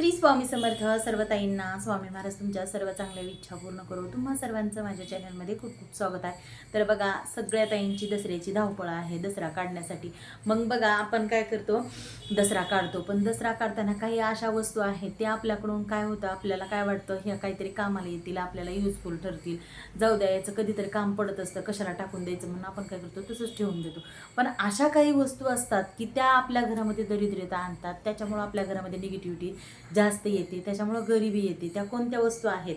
श्री स्वामी समर्थ सर्व ताईंना स्वामी महाराज तुमच्या सर्व चांगल्या इच्छा पूर्ण करू. तुम्हा सर्वांचं माझ्या चॅनलमध्ये खूप खूप स्वागत आहे. तर बघा सगळ्या ताईंची दसऱ्याची धावपळ आहे दसरा काढण्यासाठी. मग बघा आपण काय करतो? दसरा काढतो. पण दसरा काढताना काही अशा वस्तू आहेत त्या आपल्याकडून काय होतं? आपल्याला काय वाटतं? ह्या काहीतरी कामाला येतील आपल्याला युजफुल ठरतील. जाऊ द्या याचं कधीतरी काम पडत असतं कशाला टाकून द्यायचं म्हणून आपण काय करतो? तसंच ठेवून देतो. पण अशा काही वस्तू असतात की त्या आपल्या घरामध्ये दरिद्रता आणतात त्याच्यामुळं आपल्या घरामध्ये निगेटिव्हिटी जास्त येते त्याच्यामुळं गरिबी येते. त्या कोणत्या वस्तू आहेत?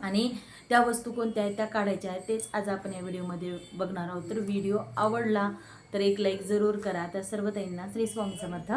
आणि त्या वस्तू कोणत्या आहेत त्या काढायच्या आहेत तेच आज आपण या व्हिडिओमध्ये बघणार आहोत. तर व्हिडिओ आवडला तर एक लाईक जरूर करा. त्या सर्व ताईंना श्री स्वामी समर्थ.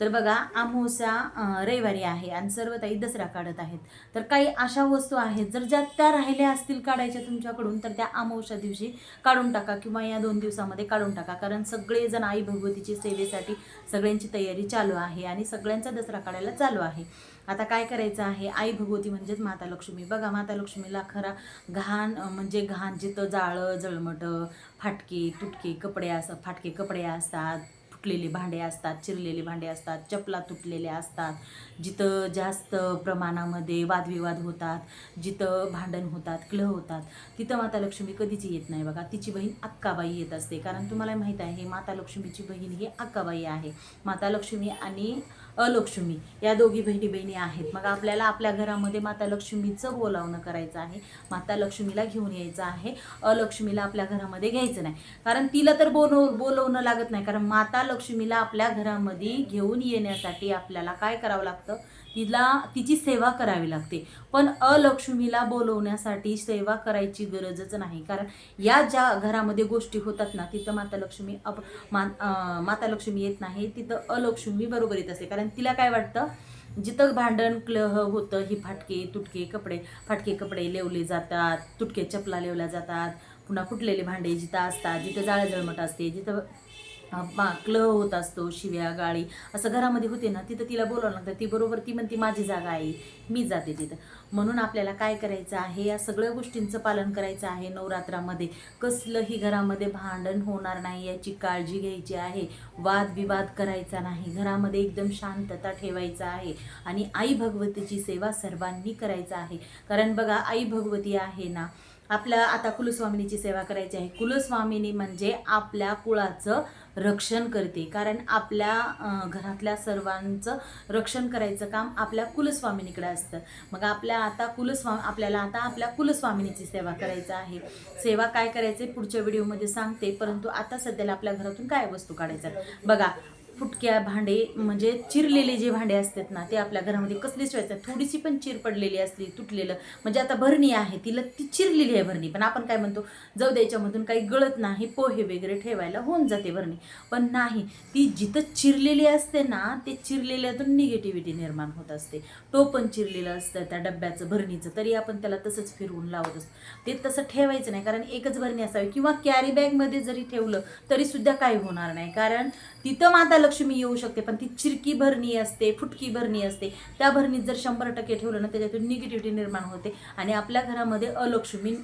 तर बघा अमावस्या रविवारी आहे आणि सर्व ताई दसरा काढत आहेत. तर काही अशा वस्तू आहेत जर ज्या त्या राहिल्या असतील काढायच्या तुमच्याकडून तर त्या अमावस्या दिवशी काढून टाका किंवा या दोन दिवसामध्ये काढून टाका. कारण सगळेजण आई भगवतीची सेवेसाठी सगळ्यांची तयारी चालू आहे आणि सगळ्यांचा दसरा काढायला चालू आहे. आता काय करायचं आहे? आई भगवती म्हणजेच माता लक्ष्मी. बघा माता लक्ष्मीला खरा घाण म्हणजे घाण जिथं जाळं जळमटं फाटके तुटके कपडे असतात फाटके कपडे असतात फुटलेले भांडे असतात चिरलेले भांडे असतात चपला तुटलेल्या असतात जिथं जास्त प्रमाणामध्ये वादविवाद होतात जिथं भांडण होतात क्लह होतात तिथं माता लक्ष्मी कधीच येत नाही बघा. तिची बहीण अक्काबाई येत असते. कारण तुम्हाला माहीत आहे माता लक्ष्मीची बहीण ही अक्काबाई आहे. माता लक्ष्मी आणि अलक्ष्मी. या दोघी बहिणी बहिणी आहेत. मग आपल्याला आपल्या घरामध्ये माता लक्ष्मीचं बोलावणं करायचं आहे. माता लक्ष्मीला घेऊन यायचं आहे. अलक्ष्मीला आपल्या घरामध्ये घ्यायचं नाही. कारण तिला तर बोलव बोलवणं लागत नाही. कारण माता लक्ष्मीला आपल्या घरामध्ये घेऊन येण्यासाठी आपल्याला काय करावं लागतं? तिला तिची सेवा करावी लागते. पण अलक्ष्मीला बोलवण्यासाठी सेवा करायची गरजच नाही. कारण या ज्या घरामध्ये गोष्टी होतात ना तिथं माता लक्ष्मी अप मा माता लक्ष्मी येत नाही तिथं अलक्ष्मी बरोबर येत असते. कारण तिला काय वाटतं जिथं भांडण क्लह होतं ही फाटके तुटके कपडे फाटके कपडे लेवले जातात तुटके चपला लेवल्या जातात पुन्हा फुटलेले भांडे जिथं असतात जिथं जाळं जळमट असते जिथं पा क्ल होत असतो शिव्या गाळी. असं घरामध्ये होते ना तिथं तिला बोलावं लागतं ती बरोबर ती म्हणते माझी जागा आहे. मी जाते तिथं. म्हणून आपल्याला काय करायचं आहे या सगळ्या गोष्टींचं पालन करायचं आहे नवरात्रामध्ये. कसलंही घरामध्ये भांडण होणार नाही याची काळजी घ्यायची आहे. वादविवाद करायचा नाही. घरामध्ये एकदम शांतता ठेवायचा आहे. आणि आई भगवतीची सेवा सर्वांनी करायचं आहे. कारण बघा आई भगवती आहे ना आपल्या आता कुलस्वामिनीची सेवा करायची आहे. कुलस्वामिनी म्हणजे आपल्या कुळाचं रक्षण करते. कारण आपल्या घरातल्या सर्वांचं रक्षण करायचं काम आपल्या कुलस्वामिनीकडे असतं. मग आपल्या आता कुलस्वा आपल्याला आता आपल्या कुलस्वामिनीची सेवा करायचं आहे. सेवा काय करायचे? पुढच्या व्हिडिओमध्ये सांगते. परंतु आता सध्याला आपल्या घरातून काय वस्तू काढायच्या बघा फुटक्या भांडे म्हणजे चिरलेले जे भांडे असतात ना ते आपल्या घरामध्ये कसलीच व्हायचं थोडीशी पण चिर पडलेली असली तुटलेलं म्हणजे आता भरणी आहे तिला ती चिरलेली आहे भरणी. पण आपण काय म्हणतो जाऊ द्यायच्यामधून काही गळत नाही पोहे वगैरे ठेवायला होऊन जाते भरणी. पण नाही ती जिथं चिरलेली असते ना ते चिरलेल्यातून निगेटिव्हिटी निर्माण होत असते. टोपण चिरलेलं असतं त्या डब्याचं भरणीचं. तरी आपण त्याला तसंच फिरवून लावत असतो. ते तसं ठेवायचं नाही कारण एकच भरणी असावी. किंवा कॅरी बॅगमध्ये जरी ठेवलं तरी सुद्धा काही होणार नाही. कारण तिथं माता लक्ष्मी येऊ शकते पण ती चिरकी भरणी असते फुटकी भरणी असते. त्या भरणीत जर शंभर टक्के ठेवलं ना त्याच्यातून निगेटिव्हिटी निर्माण होते आणि आपल्या घरामध्ये अलक्ष्मी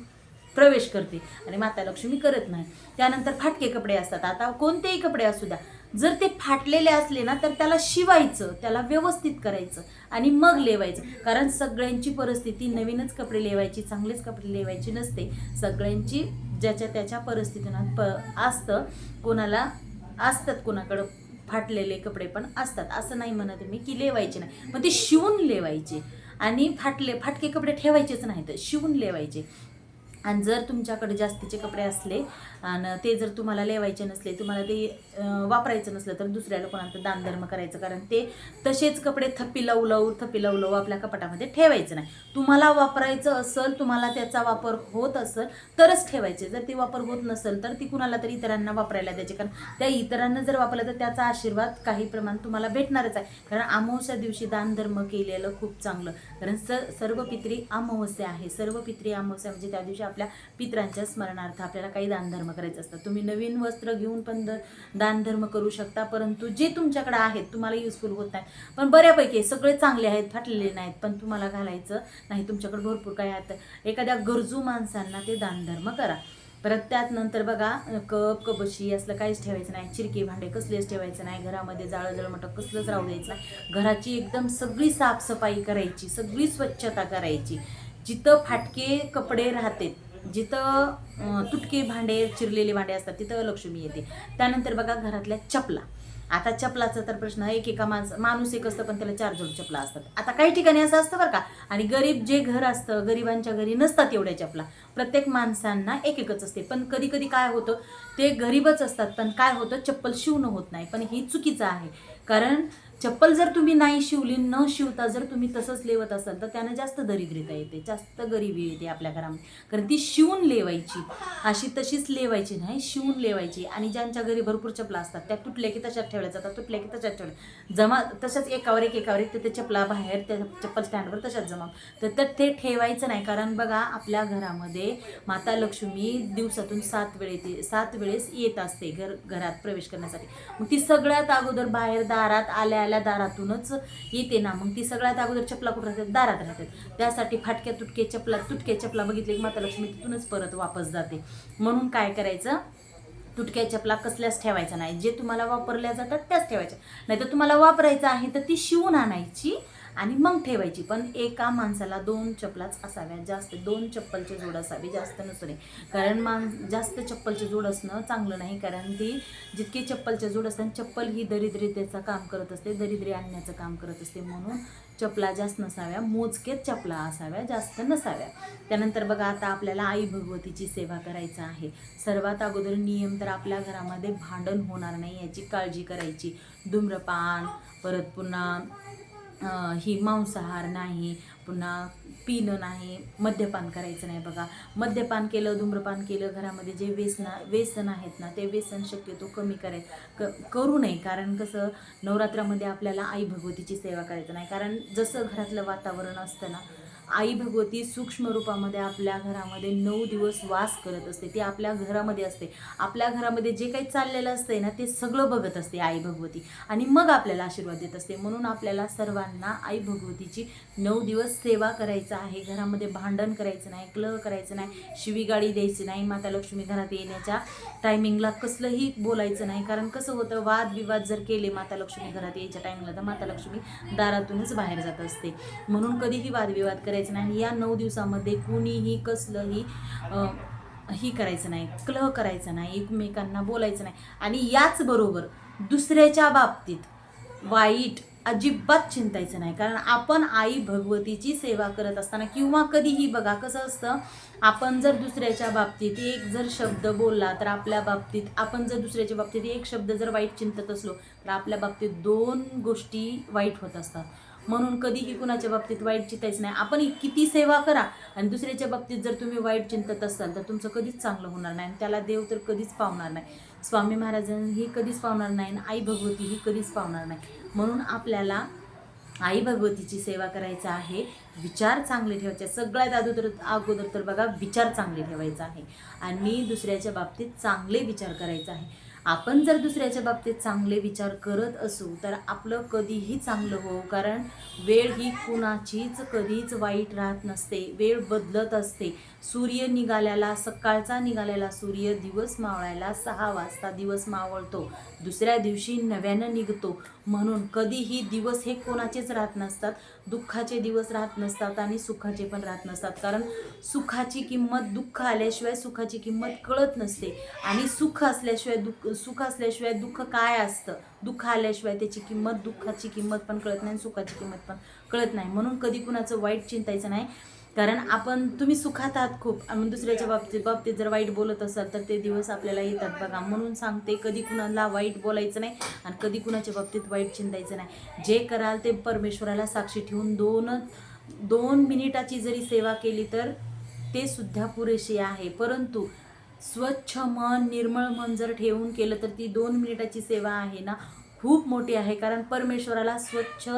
प्रवेश करते. आणि माता लक्ष्मी करत नाही. त्यानंतर फाटके कपडे असतात. आता कोणतेही कपडे असू द्या. जर ते फाटलेले असले ना तर त्याला शिवायचं त्याला व्यवस्थित करायचं आणि मग लेवायचं. कारण सगळ्यांची परिस्थिती नवीनच कपडे लेवायची चांगलेच कपडे लेवायची नसते. सगळ्यांची ज्याच्या त्याच्या परिस्थितीनं प असतं कोणाला असतात कोणाकडं फाटलेले कपडे पण असतात. असं नाही म्हणत मी की लेवायचे नाही. मग ते शिवून लेवायचे. आणि फाटले फाटके कपडे ठेवायचेच नाहीत. शिवून लेवायचे. आणि जर तुमच्याकडे जास्तीचे कपडे असले आणि ते जर तुम्हाला लेवायचे नसले तुम्हाला ते वापरायचं नसलं तर दुसऱ्याला कोणाला दानधर्म करायचं. कारण ते तसेच कपडे थप्पी लावू लावू थप्पी लावू लावू आपल्या कपाटामध्ये ठेवायचं नाही. तुम्हाला वापरायचं असेल तुम्हाला त्याचा वापर होत असेल तरच ठेवायचे. जर ते वापर होत नसेल तर ती कुणाला तरी इतरांना वापरायला द्यायचे. कारण त्या इतरांना जर वापरलं तर त्याचा आशीर्वाद काही प्रमाण तुम्हाला भेटणारच आहे. कारण अमावस्या दिवशी दानधर्म केलेलं खूप चांगलं. कारण स सर्व पित्री अमावस्या आहे. सर्व पित्री अमावस्या म्हणजे त्या दिवशी आपल्या पित्रांच्या स्मरणार्थ आपल्याला काही दानधर्म करायचं असतं. तुम्ही नवीन वस्त्र घेऊन पण द दानधर्म करू शकता परंतु जे तुमच्याकडे आहेत तुम्हाला युजफुल होत नाही पण बऱ्यापैकी सगळे चांगले आहेत फाटलेले नाहीत पण तुम्हाला घालायचं नाही. तुमच्याकडे भरपूर काय आहेत. एखाद्या गरजू माणसांना ते दानधर्म करा. परत त्यात नंतर बघा कप कबशी असलं काहीच ठेवायचं नाही. चिरकी भांडे कसलेच ठेवायचं नाही. घरामध्ये जाळं जळमटं कसलंच राहू द्यायचं नाही. घराची एकदम सगळी साफसफाई करायची सगळी स्वच्छता करायची. जिथं फाटके कपडे राहते जिथं तुटके भांडे चिरलेले भांडे असतात तिथं लक्ष्मी येते. त्यानंतर बघा घरातल्या चपला. आता चपलाचा तर प्रश्न एक एका माणस माणूस एक असतं पण त्याला चार जोड चपला असतात. आता काही ठिकाणी असं असतं बरं का आणि गरीब जे घर असतं गरिबांच्या घरी नसतात एवढ्या चपला. प्रत्येक माणसांना एक एकच असते. पण कधी कधी काय होतं ते गरीबच असतात पण काय होतं चप्पल शिवणं होत नाही. पण हे चुकीचं आहे. कारण चप्पल जर तुम्ही नाही शिवली न शिवता जर तुम्ही तसंच लेवत असाल तर त्यानं जास्त दरिद्रता येते जास्त गरिबी येते आपल्या घरामध्ये. कारण ती शिवून लेवायची. अशी तशीच लेवायची नाही शिवून लेवायची. आणि ज्यांच्या घरी भरपूर चपला असतात त्या तुटल्या की तशाच ठेवल्या जातात तुटल्या की तशाच ठेवल्या जमा तशाच एकावर एक एकावर एक ते चपला बाहेर त्या चप्पल स्टँडवर तशाच जमा. तर तर ते ठेवायचं नाही. कारण बघा आपल्या घरामध्ये माता लक्ष्मी दिवसातून सात वेळे येते सात वेळेस येत असते घर घरात प्रवेश करण्यासाठी. मग ती सगळ्यात अगोदर बाहेर दारात आल्या आल्या दारातूनच येते ना. मग ती सगळ्यात अगोदर चपला कुठं राहतात दारात राहतात त्यासाठी फाटक्या तुटके चपला तुटके चपला बघितले की माता लक्ष्मी तिथूनच परत वापस जाते. म्हणून काय करायचं? तुटक्या चपला कसल्याच ठेवायचा नाही. जे तुम्हाला वापरल्या जातात त्याच ठेवायच्या. नाही तर तुम्हाला वापरायचं आहे तर ती शिवून आणायची. आणि मग ठेवायची. पण एका माणसाला दोन चपलाच असाव्या जास्त दोन चप्पलचे जोड असावी जास्त नसणे कारण मान जास्त चप्पलचे जोड असणं चांगलं नाही. कारण ती जितके चप्पलचे जोड असतात चप्पल ही दरिद्रतेचं काम करत असते दरिद्री आणण्याचं काम करत असते. म्हणून चपला जास्त नसाव्या मोजकेच चपला असाव्या जास्त नसाव्या. त्यानंतर बघा आता आपल्याला आई भगवतीची सेवा करायचं आहे. सर्वात अगोदर नियम तर आपल्या घरामध्ये भांडण होणार नाही याची काळजी करायची. धूम्रपान परत पुन्हा ही मांसाहार नाही पुन्हा पिणं नाही मद्यपान करायचं नाही बघा. मद्यपान केलं धूम्रपान केलं घरामध्ये जे व्यसना व्यसन आहेत ना ते व्यसन शक्यतो कमी कराय क करू नये. कारण कसं नवरात्रामध्ये आपल्याला आई भगवतीची सेवा करायचं नाही. कारण जसं घरातलं वातावरण असतं ना आई भगवती सूक्ष्म रूपामध्ये आपल्या घरामध्ये नऊ दिवस वास करत असते. ती आपल्या घरामध्ये असते. आपल्या घरामध्ये जे काही चाललेलं असते ना ते सगळं बघत असते आई भगवती. आणि मग आपल्याला आशीर्वाद देत असते. म्हणून आपल्याला सर्वांना आई भगवतीची नऊ दिवस सेवा करायचं आहे. घरामध्ये भांडण करायचं नाही क्ल करायचं नाही शिवीगाडी द्यायची नाही माता लक्ष्मी घरात येण्याच्या टायमिंगला कसलंही बोलायचं नाही. कारण कसं होतं वादविवाद जर केले माता लक्ष्मी घरात यायच्या टायमिंगला तर माता लक्ष्मी दारातूनच बाहेर जात असते. म्हणून कधीही वादविवाद करायचं नाही. या नऊ दिवसामध्ये कुणीही कसलंही ही करायचं नाही क्लह करायचं नाही एकमेकांना बोलायचं नाही. आणि याचबरोबर दुसऱ्याच्या बाबतीत वाईट अजिबात चिंतायचं नाही. कारण आपण आई भगवतीची सेवा करत असताना किंवा कधीही बघा कसं असतं आपण जर दुसऱ्याच्या बाबतीत एक जर शब्द बोलला तर आपल्या बाबतीत आपण जर दुसऱ्याच्या बाबतीत एक शब्द जर वाईट चिंतत असलो तर आपल्या बाबतीत दोन गोष्टी वाईट होत असतात. म्हणून कधीही कुणाच्या बाबतीत वाईट चिंतायचं नाही. आपण किती सेवा करा आणि दुसऱ्याच्या बाबतीत जर तुम्ही वाईट चिंतत असाल तर तुमचं कधीच चांगलं होणार नाही आणि त्याला देव तर कधीच पावणार नाही. स्वामी महाराजांही कधीच पावणार नाही आणि आई भगवती ही कधीच पावणार नाही. म्हणून आपल्याला आई भगवतीची सेवा करायचा आहे. विचार चांगले ठेवायचे. सगळ्यात अगोदर अगोदर तर बघा विचार चांगले ठेवायचा आहे. आणि दुसऱ्याच्या बाबतीत चांगले विचार करायचा आहे. आपण जर दुसऱ्याच्या बाबतीत चांगले विचार करत असू तर आपलं कधीही चांगलं हो कारण वेळ ही कुणाचीच कधीच वाईट राहत नसते. वेळ बदलत असते. सूर्य निघाल्याला सकाळचा निघालेला सूर्य दिवस मावळायला सहा वाजता दिवस मावळतो. दुसऱ्या दिवशी नव्यानं निघतो. म्हणून कधीही दिवस हे कोणाचेच राहत नसतात. दुःखाचे दिवस राहत नसतात आणि सुखाचे पण राहत नसतात. कारण सुखाची किंमत दुःख आल्याशिवाय सुखाची किंमत कळत नसते. आणि सुख असल्याशिवाय दुःख सुख असल्याशिवाय दुःख काय असतं? दुःख आल्याशिवाय त्याची किंमत दुःखाची किंमत पण कळत नाही आणि सुखाची किंमत पण कळत नाही. म्हणून कधी कुणाचं वाईट चिंतायचं नाही. कारण आपण तुम्ही सुखात आहात खूप. दुसऱ्याच्या बाबतीत बाबतीत जर वाईट बोलत असाल तर ते दिवस आपल्याला येतात बघा. म्हणून सांगते कधी कुणाला वाईट बोलायचं नाही आणि कधी कुणाच्या बाबतीत वाईट चिंतायचं नाही. जे कराल ते परमेश्वराला साक्षी ठेवून दोन दोन मिनिटाची जरी सेवा केली तर ते सुद्धा पुरेशी आहे. परंतु स्वच्छ मन निर्मळ मन जर ठेवून केलं तर ती दोन मिनिटाची सेवा आहे ना खूप मोठी आहे. कारण परमेश्वराला स्वच्छ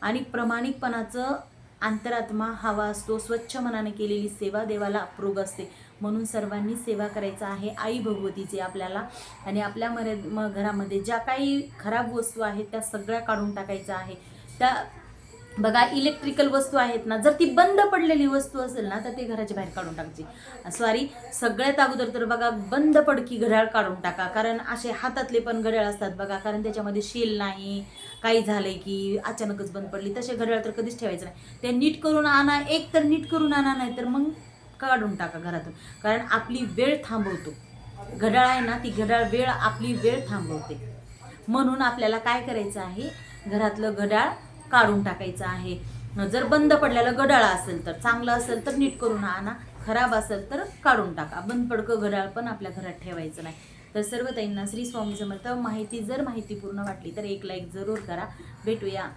आणि प्रामाणिकपणाचं अंतरात्मा हवा असतो. स्वच्छ मनाने केलेली सेवा देवाला अप्रूप असते. म्हणून सर्वांनी सेवा करायचा आहे. आई भगवतीचे आपल्याला आणि आपल्या मर्या म घरामध्ये ज्या काही खराब वस्तू आहेत त्या सगळ्या काढून टाकायच्या आहे. त्या बघा इलेक्ट्रिकल वस्तू आहेत ना जर ती बंद पडलेली वस्तू असेल ना तर ते घराच्या बाहेर काढून टाकायची सॉरी सगळ्यात अगोदर तर बघा बंद पडकी घड्याळ काढून टाका. कारण असे हातातले पण घड्याळ असतात बघा कारण त्याच्यामध्ये शेल नाही काही झालंय की अचानकच बंद पडली तसे घड्याळ तर कधीच ठेवायचं नाही. ते नीट करून आणा एक तर नीट करून आणा नाही तर मग काढून टाका घरातून. कारण आपली वेळ थांबवतो. घड्याळ आहे ना ती घड्याळ वेळ आपली वेळ थांबवते. म्हणून आपल्याला काय करायचं आहे घरातलं घड्याळ काढून टाकायचं आहे. जर बंद पडलेलं गडाळा असेल तर चांगलं असेल तर नीट करून आणा. खराब असेल तर काढून टाका. बंद पडकं घड्याळ पण आपल्या घरात ठेवायचं नाही. तर सर्व ताईंना श्री स्वामी समर्थ माहिती जर माहिती पूर्ण वाटली तर एक लाईक जरूर करा. भेटूया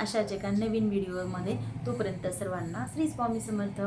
अशाच एका नवीन व्हिडिओमध्ये तोपर्यंत सर्वांना श्री स्वामी समर्थ.